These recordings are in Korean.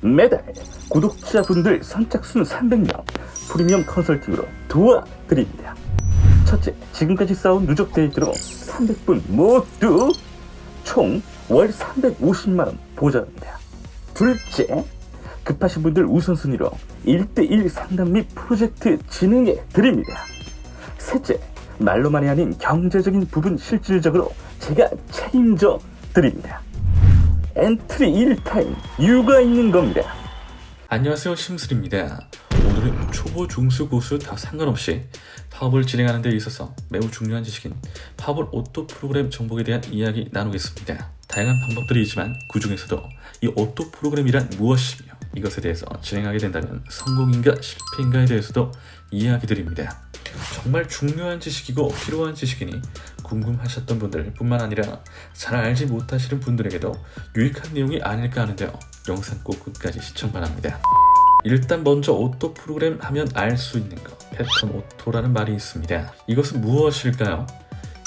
매달 구독자분들 선착순 300명 프리미엄 컨설팅으로 도와드립니다. 첫째, 지금까지 쌓은 누적 데이트로 300분 모두 총 월 350만원 보장합니다. 둘째, 급하신 분들 우선순위로 1대1 상담 및 프로젝트 진행해 드립니다. 셋째, 말로만이 아닌 경제적인 부분 실질적으로 제가 책임져 드립니다. 엔트리 1타임 이유가 있는 겁니다. 안녕하세요 심술입니다. 오늘은 초보, 중수, 고수 다 상관없이 파업을 진행하는 데 있어서 매우 중요한 지식인 파업을 오토 프로그램 정복에 대한 이야기 나누겠습니다. 다양한 방법들이 있지만 그 중에서도 이 오토 프로그램이란 무엇이며 이것에 대해서 진행하게 된다면 성공인가 실패인가에 대해서도 이야기 드립니다. 정말 중요한 지식이고 필요한 지식이니 궁금하셨던 분들 뿐만 아니라 잘 알지 못하시는 분들에게도 유익한 내용이 아닐까 하는데요. 영상 꼭 끝까지 시청 바랍니다. 일단 먼저 오토 프로그램 하면 알 수 있는 것 패턴 오토라는 말이 있습니다. 이것은 무엇일까요?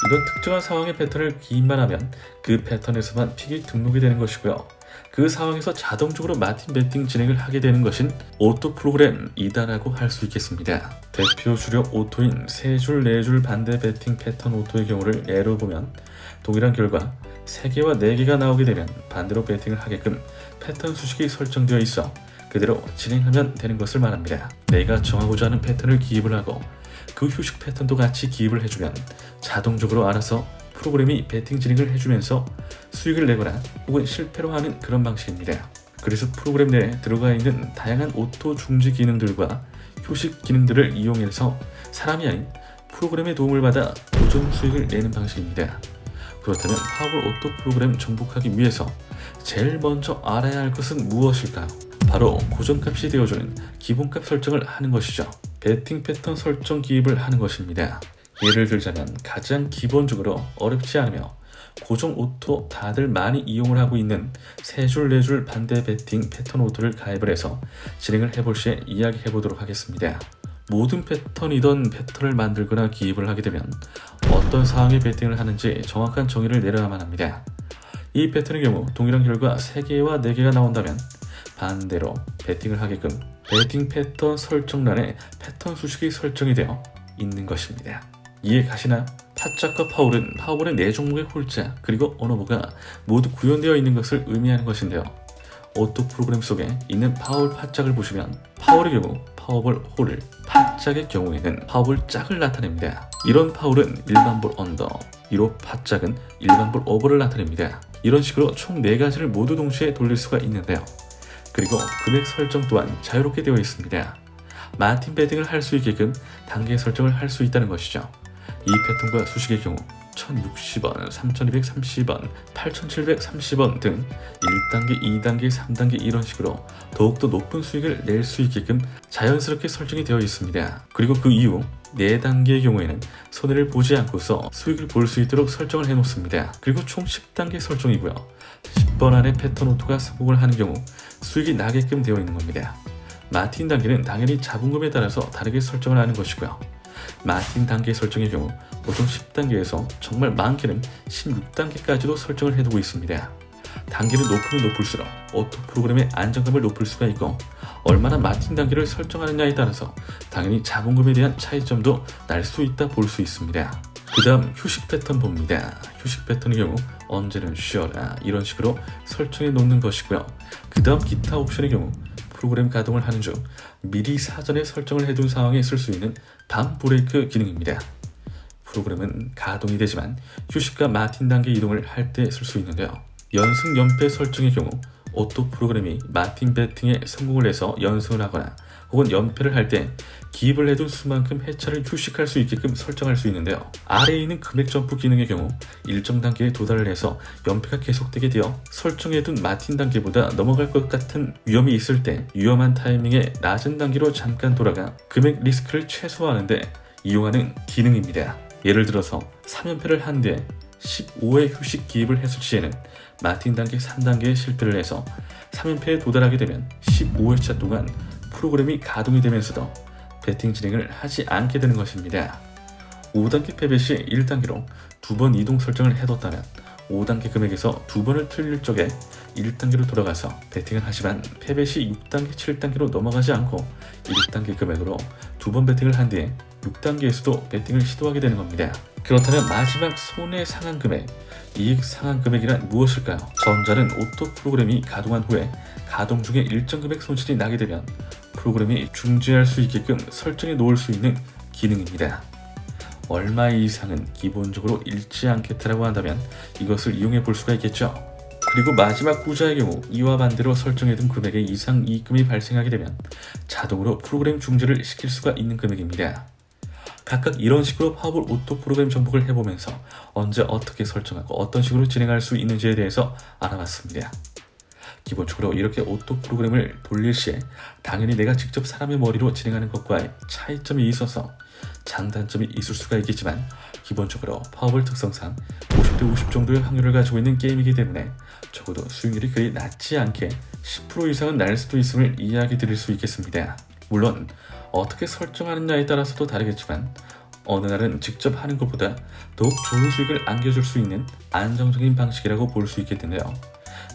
이건 특정한 상황의 패턴을 기입만 하면 그 패턴에서만 픽이 등록이 되는 것이고요. 그 상황에서 자동적으로 마틴 배팅 진행을 하게 되는 것인 오토 프로그램이다라고 할 수 있겠습니다. 대표 주력 오토인 세 줄, 네줄 반대 배팅 패턴 오토의 경우를 예로 보면 동일한 결과 3개와 4개가 나오게 되면 반대로 배팅을 하게끔 패턴 수식이 설정되어 있어 그대로 진행하면 되는 것을 말합니다. 내가 정하고자 하는 패턴을 기입을 하고 그 휴식 패턴도 같이 기입을 해주면 자동적으로 알아서 프로그램이 배팅 진행을 해주면서 수익을 내거나 혹은 실패로 하는 그런 방식입니다. 그래서 프로그램 내에 들어가 있는 다양한 오토 중지 기능들과 휴식 기능들을 이용해서 사람이 아닌 프로그램의 도움을 받아 고정 수익을 내는 방식입니다. 그렇다면 파워볼 오토 프로그램 정복하기 위해서 제일 먼저 알아야 할 것은 무엇일까요? 바로 고정값이 되어주는 기본값 설정을 하는 것이죠. 배팅 패턴 설정 기입을 하는 것입니다. 예를 들자면 가장 기본적으로 어렵지 않으며 고정 오토 다들 많이 이용을 하고 있는 세 줄 네 줄 반대 배팅 패턴 오토를 가입을 해서 진행을 해볼 시에 이야기해 보도록 하겠습니다. 모든 패턴이던 패턴을 만들거나 기입을 하게 되면 어떤 상황에 배팅을 하는지 정확한 정의를 내려야만 합니다. 이 패턴의 경우 동일한 결과 3개와 4개가 나온다면 반대로 배팅을 하게끔 배팅 패턴 설정란에 패턴 수식이 설정이 되어 있는 것입니다. 이해 가시나? 파짝과 파울은 파울의 네 종목의 홀자 그리고 언어부가 모두 구현되어 있는 것을 의미하는 것인데요. 오토 프로그램 속에 있는 파울 파짝을 보시면 파울의 경우 파워볼 홀을 파짝의 경우에는 파워볼 짝을 나타냅니다. 이런 파울은 일반 볼 언더, 이로 파짝은 일반 볼 오버를 나타냅니다. 이런 식으로 총 4가지를 모두 동시에 돌릴 수가 있는데요. 그리고 금액 설정 또한 자유롭게 되어 있습니다. 마틴 배팅을 할 수 있게끔 단계 설정을 할 수 있다는 것이죠. 이 패턴과 수식의 경우 1060원, 3230원, 8730원 등 1단계, 2단계, 3단계 이런 식으로 더욱더 높은 수익을 낼 수 있게끔 자연스럽게 설정이 되어 있습니다. 그리고 그 이후 4단계의 경우에는 손해를 보지 않고서 수익을 볼 수 있도록 설정을 해 놓습니다. 그리고 총 10단계 설정이고요. 10번 안에 패턴 오토가 성공을 하는 경우 수익이 나게끔 되어 있는 겁니다. 마틴 단계는 당연히 자본금에 따라서 다르게 설정을 하는 것이고요. 마틴 단계 설정의 경우 보통 10단계에서 정말 많게는 16단계까지도 설정을 해두고 있습니다. 단계를 높으면 높을수록 오토 프로그램의 안정감을 높일 수가 있고 얼마나 마틴 단계를 설정하느냐에 따라서 당연히 자본금에 대한 차이점도 날 수 있다 볼 수 있습니다. 그 다음 휴식 패턴 봅니다. 휴식 패턴의 경우 언제는 쉬어라 이런 식으로 설정해 놓는 것이고요. 그 다음 기타 옵션의 경우 프로그램 가동을 하는 중 미리 사전에 설정을 해둔 상황에 쓸 수 있는 밤 브레이크 기능입니다. 프로그램은 가동이 되지만 휴식과 마틴 단계 이동을 할 때 쓸 수 있는데요. 연승 연패 설정의 경우 오토 프로그램이 마틴 배팅에 성공을 해서 연승을 하거나 혹은 연패를 할 때 기입을 해둔 수만큼 해차를 휴식할 수 있게끔 설정할 수 있는데요. 아래에 있는 금액 점프 기능의 경우 일정 단계에 도달을 해서 연패가 계속되게 되어 설정해둔 마틴 단계보다 넘어갈 것 같은 위험이 있을 때 위험한 타이밍에 낮은 단계로 잠깐 돌아가 금액 리스크를 최소화하는데 이용하는 기능입니다. 예를 들어서 3연패를 한 뒤에 15회 휴식 기입을 했을 시에는 마틴 단계 3단계에 실패를 해서 3연패에 도달하게 되면 15회차 동안 프로그램이 가동이 되면서도 배팅 진행을 하지 않게 되는 것입니다. 5단계 패배 시 1단계로 두 번 이동 설정을 해뒀다면 5단계 금액에서 두 번을 틀릴 적에 1단계로 돌아가서 베팅을 하지만 패배 시 6단계, 7단계로 넘어가지 않고 1단계 금액으로 두번 베팅을 한 뒤에 6단계에서도 베팅을 시도하게 되는 겁니다. 그렇다면 마지막 손해 상한 금액, 이익 상한 금액이란 무엇일까요? 전자는 오토 프로그램이 가동한 후에 가동 중에 일정 금액 손실이 나게 되면 프로그램이 중지할 수 있게끔 설정해 놓을 수 있는 기능입니다. 얼마 이상은 기본적으로 잃지 않겠다라고 한다면 이것을 이용해 볼 수가 있겠죠. 그리고 마지막 구자의 경우 이와 반대로 설정해둔 금액의 이상 이익금이 발생하게 되면 자동으로 프로그램 중지를 시킬 수가 있는 금액입니다. 각각 이런 식으로 파워볼 오토 프로그램 정복을 해보면서 언제 어떻게 설정하고 어떤 식으로 진행할 수 있는지에 대해서 알아봤습니다. 기본적으로 이렇게 오토 프로그램을 돌릴 시에 당연히 내가 직접 사람의 머리로 진행하는 것과의 차이점이 있어서 장단점이 있을 수가 있겠지만 기본적으로 파워볼 특성상 50대 50 정도의 확률을 가지고 있는 게임이기 때문에 적어도 수익률이 그리 낮지 않게 10% 이상은 날 수도 있음을 이야기 드릴 수 있겠습니다. 물론 어떻게 설정하느냐에 따라서도 다르겠지만 어느 날은 직접 하는 것보다 더욱 좋은 수익을 안겨줄 수 있는 안정적인 방식이라고 볼 수 있겠는데요.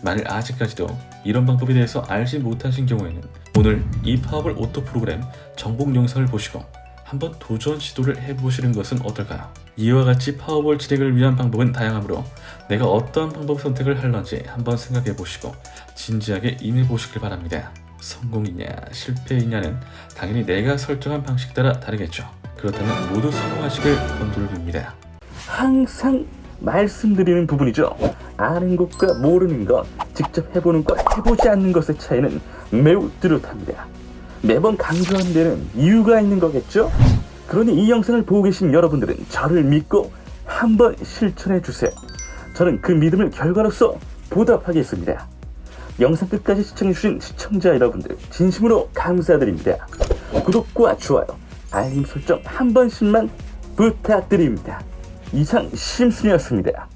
만일 아직까지도 이런 방법에 대해서 알지 못하신 경우에는 오늘 이 파워볼 오토 프로그램 정복 영상을 보시고 한번 도전 시도를 해보시는 것은 어떨까요? 이와 같이 파워볼 진행을 위한 방법은 다양하므로 내가 어떠한 방법 선택을 할런지 한번 생각해 보시고 진지하게 임해 보시길 바랍니다. 성공이냐 실패이냐는 당연히 내가 설정한 방식 따라 다르겠죠. 그렇다면 모두 성공하시길 건드립니다. 항상 말씀드리는 부분이죠. 아는 것과 모르는 것, 직접 해보는 것, 해보지 않는 것의 차이는 매우 뚜렷합니다. 매번 강조하는 데는 이유가 있는 거겠죠? 그러니 이 영상을 보고 계신 여러분들은 저를 믿고 한번 실천해 주세요. 저는 그 믿음을 결과로서 보답하겠습니다. 영상 끝까지 시청해주신 시청자 여러분들 진심으로 감사드립니다. 구독과 좋아요, 알림 설정 한 번씩만 부탁드립니다. 이상 심순이었습니다.